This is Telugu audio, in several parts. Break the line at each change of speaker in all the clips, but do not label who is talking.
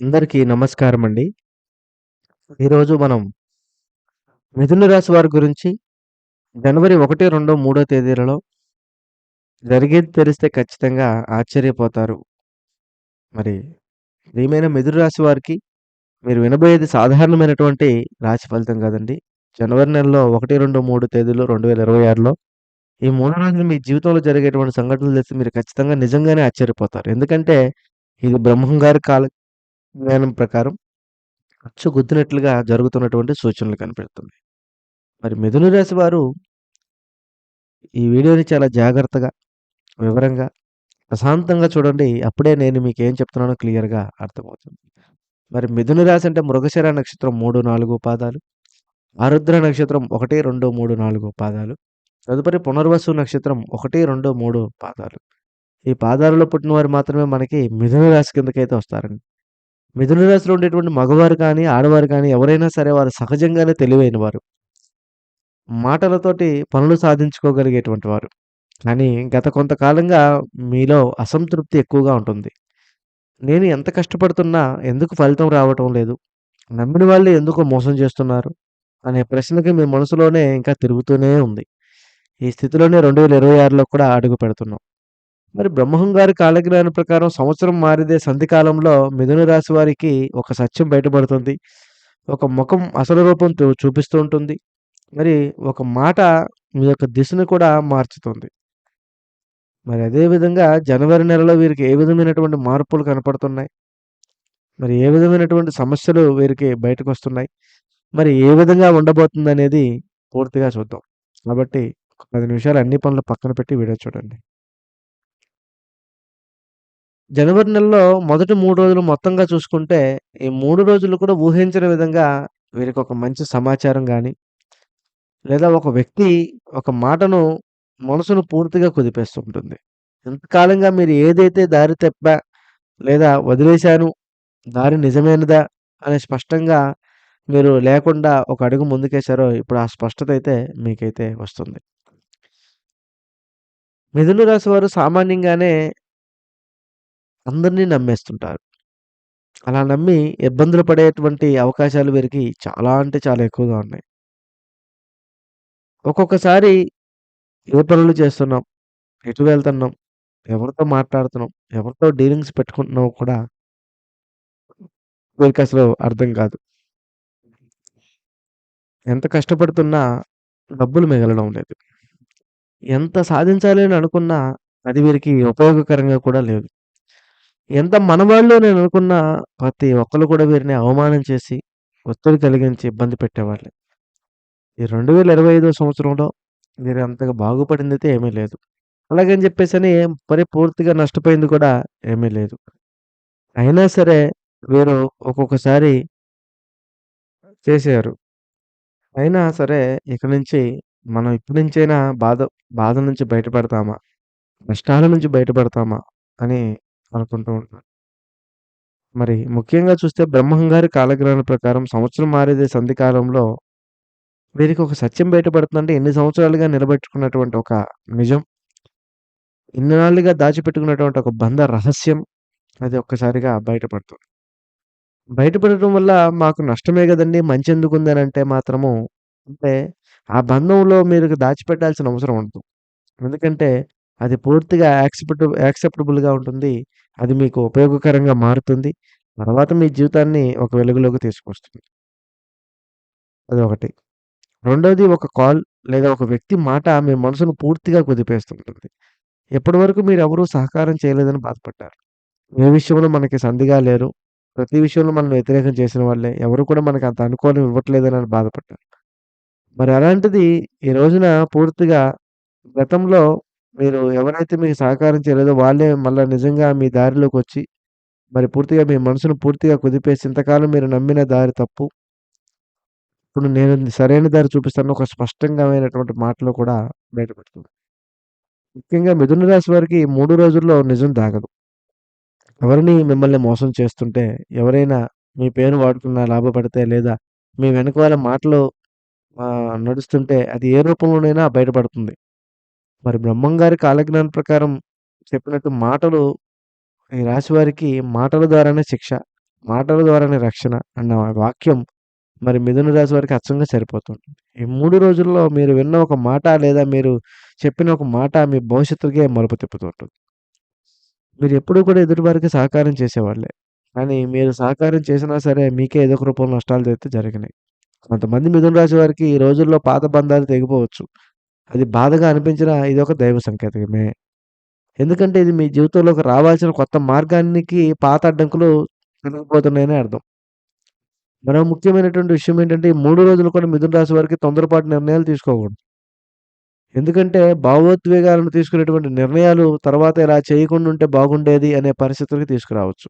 అందరికీ నమస్కారం అండి ఈరోజు మనం మిథున రాశి వారి గురించి జనవరి 1, 2, 3 తేదీలలో జరిగేది తెలిస్తే ఖచ్చితంగా ఆశ్చర్యపోతారు. మరి ప్రియమైన మిథున రాశి వారికి మీరు వినబోయేది సాధారణమైనటువంటి రాశి ఫలితం కాదండి. జనవరి నెలలో 1, 2, 3 తేదీలు 2026లో ఈ మూడు రోజులు మీ జీవితంలో జరిగేటువంటి సంఘటనలు తెలిసి మీరు ఖచ్చితంగా నిజంగానే ఆశ్చర్యపోతారు. ఎందుకంటే ఇది బ్రహ్మం గారి కాల జ్ఞానం ప్రకారం అచ్చు గుద్దినట్లుగా జరుగుతున్నటువంటి సూచనలు కనిపెడుతుంది. మరి మిథున రాశి వారు ఈ వీడియోని చాలా జాగ్రత్తగా, వివరంగా, ప్రశాంతంగా చూడండి. అప్పుడే నేను మీకు ఏం చెప్తున్నానో క్లియర్‌గా అర్థమవుతుంది. మరి మిథున రాశి అంటే మృగశిర నక్షత్రం 3, 4 పాదాలు. ఆరుద్ర నక్షత్రం 1, 2, 3, 4 పాదాలు. తదుపరి పునర్వసు నక్షత్రం 1, 2, 3 పాదాలు. ఈ పాదాలలో పుట్టినవారు మాత్రమే మనకి మిథున రాశి కిందకైతే వస్తారండి. మిథున రాశిలో ఉండేటువంటి మగవారు కానీ, ఆడవారు కానీ ఎవరైనా సరే వారు సహజంగానే తెలివైన వారు. మాటలతోటి పనులు సాధించుకోగలిగేటువంటి వారు. కానీ గత కొంతకాలంగా మీలో అసంతృప్తి ఎక్కువగా ఉంటుంది. నేను ఎంత కష్టపడుతున్నా ఎందుకు ఫలితం రావటం లేదు? నమ్మిన వాళ్ళే ఎందుకు మోసం చేస్తున్నారు? అనే ప్రశ్నకి మీ మనసులోనే ఇంకా తిరుగుతూనే ఉంది. ఈ స్థితిలోనే 2026లో కూడా అడుగు పెడుతున్నాం. మరి బ్రహ్మం గారి కాలజ్ఞానం ప్రకారం సంవత్సరం మారిదే సంధి కాలంలో మిథున రాశి వారికి ఒక సత్యం బయటపడుతుంది. ఒక ముఖం అసలు రూపం చూపిస్తూ ఉంటుంది. మరి ఒక మాట మీ యొక్క దిశను కూడా మార్చుతుంది. మరి అదే విధంగా జనవరి నెలలో వీరికి ఏ విధమైనటువంటి మార్పులు కనపడుతున్నాయి? మరి ఏ విధమైనటువంటి సమస్యలు వీరికి బయటకొస్తున్నాయి? మరి ఏ విధంగా ఉండబోతుందనేది పూర్తిగా చూద్దాం. కాబట్టి ఒక 10 నిమిషాలు అన్ని పనులు పక్కన పెట్టి వీడియో చూడండి. జనవరి నెలలో మొదటి మూడు రోజులు మొత్తంగా చూసుకుంటే, ఈ మూడు రోజులు కూడా ఊహించిన విధంగా వీరికొక మంచి సమాచారం కానీ లేదా ఒక వ్యక్తి ఒక మాటను మనసును పూర్తిగా కుదిపేస్తూ ఉంటుంది. ఇంతకాలంగా మీరు ఏదైతే దారి తెప్పా లేదా వదిలేశాను, దారి నిజమైనదా అని స్పష్టంగా మీరు లేకుండా ఒక అడుగు ముందుకేశారో ఇప్పుడు ఆ స్పష్టత అయితే మీకైతే వస్తుంది. మిథున రాశి వారు సామాన్యంగానే అందరిని నమ్మేస్తుంటారు. అలా నమ్మి ఇబ్బందులు పడేటువంటి అవకాశాలు వీరికి చాలా అంటే చాలా ఎక్కువగా ఉన్నాయి. ఒక్కొక్కసారి ఏ పనులు చేస్తున్నాం? ఎటు వెళ్తున్నాం? ఎవరితో మాట్లాడుతున్నాం? ఎవరితో డీలింగ్స్ పెట్టుకుంటున్నామో కూడా వీరికసలు అర్థం కాదు. ఎంత కష్టపడుతున్నా డబ్బులు మిగలడం లేదు. ఎంత సాధించాలి అని అనుకున్నా అది వీరికి ఉపయోగకరంగా కూడా లేదు. ఎంత మనవాళ్ళు నేను అనుకున్న ప్రతి ఒక్కరు కూడా వీరిని అవమానం చేసి, ఒత్తిడి కలిగించి ఇబ్బంది పెట్టేవాళ్ళే. ఈ 2025 సంవత్సరంలో వీరు అంతగా బాగుపడిందైతే ఏమీ లేదు. అలాగని చెప్పేసని మరి పూర్తిగా నష్టపోయింది కూడా ఏమీ లేదు. అయినా సరే వీరు ఒక్కొక్కసారి చేశారు. అయినా సరే ఇక నుంచి మనం ఇప్పటి నుంచైనా బాధ బాధ నుంచి బయటపడతామా? కష్టాల నుంచి బయటపడతామా? అని అనుకుంటూ ఉంటాను. మరి ముఖ్యంగా చూస్తే బ్రహ్మంగారి కాలజ్ఞానం ప్రకారం సంవత్సరం మారేదే సంధి కాలంలో వీరికి ఒక సత్యం బయటపడుతుందంటే ఎన్ని సంవత్సరాలుగా నిలబెట్టుకున్నటువంటి ఒక నిజం. ఇన్నాళ్ళుగా దాచిపెట్టుకున్నటువంటి ఒక బంధ రహస్యం అది ఒక్కసారిగా బయటపడుతుంది. బయటపడటం వల్ల మాకు నష్టమే గదండీ! మంచెందుకుంది అంటే మాత్రము అంటే ఆ బంధంలో మీరు దాచిపెట్టాల్సిన అవసరం ఉండదు. ఎందుకంటే అది పూర్తిగా యాక్సెప్ట్ యాక్సెప్టబుల్‌గా ఉంటుంది. అది మీకు ఉపయోగకరంగా మారుతుంది. తర్వాత మీ జీవితాన్ని ఒక వెలుగులోకి తీసుకొస్తుంది. అదొకటి. రెండోది ఒక కాల్ లేదా ఒక వ్యక్తి మాట మీ మనసును పూర్తిగా కుదిపేస్తుంటుంది. ఇప్పటివరకు మీరెవరు సహకారం చేయలేదని బాధపడ్డారు. ఏ విషయంలో మనకి సంధిగా లేరు. ప్రతి విషయంలో మనల్ని వ్యతిరేకం చేసిన వాళ్ళే. ఎవరు కూడా మనకు అంత అనుకూలం ఇవ్వట్లేదని బాధపడ్డారు. మరి అలాంటిది ఈ రోజున పూర్తిగా గతంలో మీరు ఎవరైతే మీకు సహకారం చేయలేదో వాళ్ళే మళ్ళా నిజంగా మీ దారిలోకొచ్చి మరి పూర్తిగా మీ మనసును పూర్తిగా కుదిపేసి ఇంతకాలం మీరు నమ్మిన దారి తప్పు. ఇప్పుడు నేను సరైన దారి చూపిస్తాను ఒక స్పష్టంగామైనటువంటి మాటలు కూడా బయటపడుతుంది. ముఖ్యంగా మిథున రాశి వారికి 3 రోజుల్లో నిజం దాగదు. ఎవరిని మిమ్మల్ని మోసం చేస్తుంటే, ఎవరైనా మీ పేరు వాడుకున్నా లాభపడితే లేదా మీ వెనకాల మాటలు ఆహ్, నడుస్తుంటే అది ఏ రూపంలోనైనా బయటపడుతుంది. మరి బ్రహ్మం గారి కాలజ్ఞానం ప్రకారం చెప్పినట్టు మాటలు ఈ రాశి వారికి మాటల ద్వారానే శిక్ష. మాటల ద్వారానే రక్షణ అన్న వాక్యం మరి మిథున రాశి వారికి అచ్చంగా సరిపోతుంది. ఈ మూడు రోజుల్లో మీరు విన్న ఒక మాట లేదా మీరు చెప్పిన ఒక మాట మీ భవిష్యత్తుకే మలుపు తిప్పుతుంటుంది. మీరు ఎప్పుడూ కూడా ఎదుటి వారికి సహకారం చేసేవాళ్ళే. కానీ మీరు సహకారం చేసినా సరే మీకే ఏదో ఒక రూపంలో అయితే జరిగినాయి. కొంతమంది మిథున రాశి వారికి ఈ రోజుల్లో పాత బంధాలు తెగిపోవచ్చు. అది బాధగా అనిపించినా ఇదొక దైవ సంకేతమే. ఎందుకంటే ఇది మీ జీవితంలోకి రావాల్సిన కొత్త మార్గానికి పాత అడ్డంకులు తొలగిపోతున్నాయనే అర్థం. మరో ముఖ్యమైనటువంటి విషయం ఏంటంటే ఈ 3 రోజులు కూడా మిథున రాశి వారికి తొందరపాటు నిర్ణయాలు తీసుకోకూడదు. ఎందుకంటే భావోద్వేగాలను తీసుకునేటువంటి నిర్ణయాలు తర్వాత ఇలా చేయకుండా ఉంటే బాగుండేది అనే పరిస్థితులకి తీసుకురావచ్చు.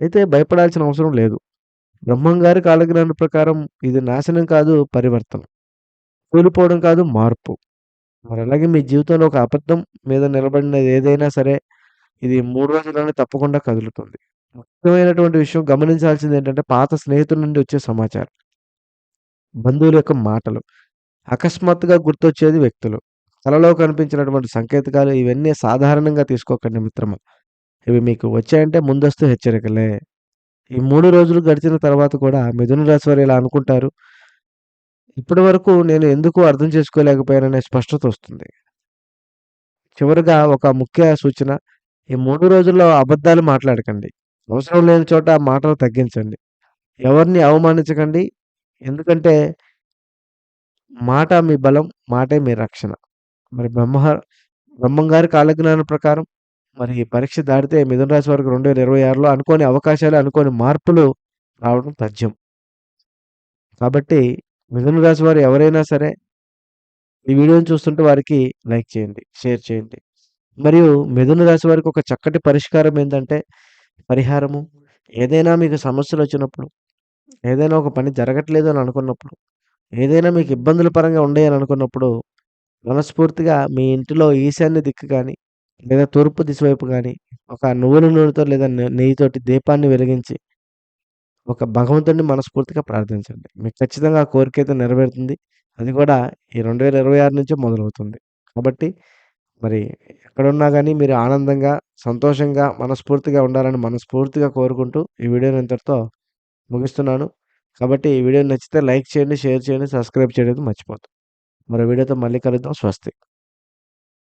అయితే భయపడాల్సిన అవసరం లేదు. బ్రహ్మం గారి కాలజ్ఞానం ప్రకారం ఇది నాశనం కాదు పరివర్తన. కూలిపోవడం కాదు మార్పు. మరి అలాగే మీ జీవితంలో ఒక అబద్ధం మీద నిలబడినది ఏదైనా సరే ఇది మూడు రోజుల్లోనే తప్పకుండా కదులుతుంది. ముఖ్యమైనటువంటి విషయం గమనించాల్సింది ఏంటంటే పాత స్నేహితుల నుండి వచ్చే సమాచారం. బంధువుల యొక్క మాటలు. అకస్మాత్తుగా గుర్తొచ్చేది వ్యక్తులు. కలలో కనిపించినటువంటి సంకేతకాలు ఇవన్నీ సాధారణంగా తీసుకోకండి మిత్రమా. ఇవి మీకు వచ్చాయంటే ముందస్తు హెచ్చరికలే. ఈ మూడు రోజులు గడిచిన తర్వాత కూడా మిథున రాశి వారు ఇలా అనుకుంటారు. ఇప్పటి వరకు నేను ఎందుకు అర్థం చేసుకోలేకపోయాననే స్పష్టత వస్తుంది. చివరిగా ఒక ముఖ్య సూచన ఈ మూడు రోజుల్లో అబద్ధాలు మాట్లాడకండి. అవసరం లేని చోట మాటలు తగ్గించండి. ఎవరిని అవమానించకండి. ఎందుకంటే మాట మీ బలం. మాటే మీ రక్షణ. మరి బ్రహ్మ బ్రహ్మంగారి కాలజ్ఞానం ప్రకారం మరి ఈ పరీక్ష దాటితే మిథున రాశి వారికి 2026లో అనుకోని అవకాశాలు, అనుకోని మార్పులు రావడం తథ్యం. కాబట్టి మిథున రాశి వారు ఎవరైనా సరే ఈ వీడియోని చూస్తుంటే వారికి లైక్ చేయండి. షేర్ చేయండి. మరియు మిథున రాశి వారికి ఒక చక్కటి పరిష్కారం ఏంటంటే పరిహారము ఏదైనా మీకు సమస్యలు వచ్చినప్పుడు ఏదైనా ఒక పని జరగట్లేదు అని అనుకున్నప్పుడు, ఏదైనా మీకు ఇబ్బందుల పరంగా ఉండే అని అనుకున్నప్పుడు మనస్ఫూర్తిగా మీ ఇంటిలో ఈశాన్య దిక్కు కానీ లేదా తూర్పు దిశ వైపు కానీ ఒక నువ్వుల నూనెతో లేదా నెయ్యితోటి దీపాన్ని వెలిగించి ఒక భగవంతుడిని మనస్ఫూర్తిగా ప్రార్థించండి. మీకు ఖచ్చితంగా ఆ అయితే నెరవేరుతుంది. అది కూడా ఈ 2026 నుంచే మొదలవుతుంది. కాబట్టి మరి ఎక్కడున్నా కానీ మీరు ఆనందంగా, సంతోషంగా, మనస్ఫూర్తిగా ఉండాలని మనస్ఫూర్తిగా కోరుకుంటూ ఈ వీడియోని ఇంతటితో ముగిస్తున్నాను. కాబట్టి ఈ వీడియో నచ్చితే లైక్ చేయండి, షేర్ చేయండి, సబ్స్క్రైబ్ చేయడం మర్చిపోద్దు. మరో వీడియోతో మళ్ళీ కలుద్దాం. స్వస్తి.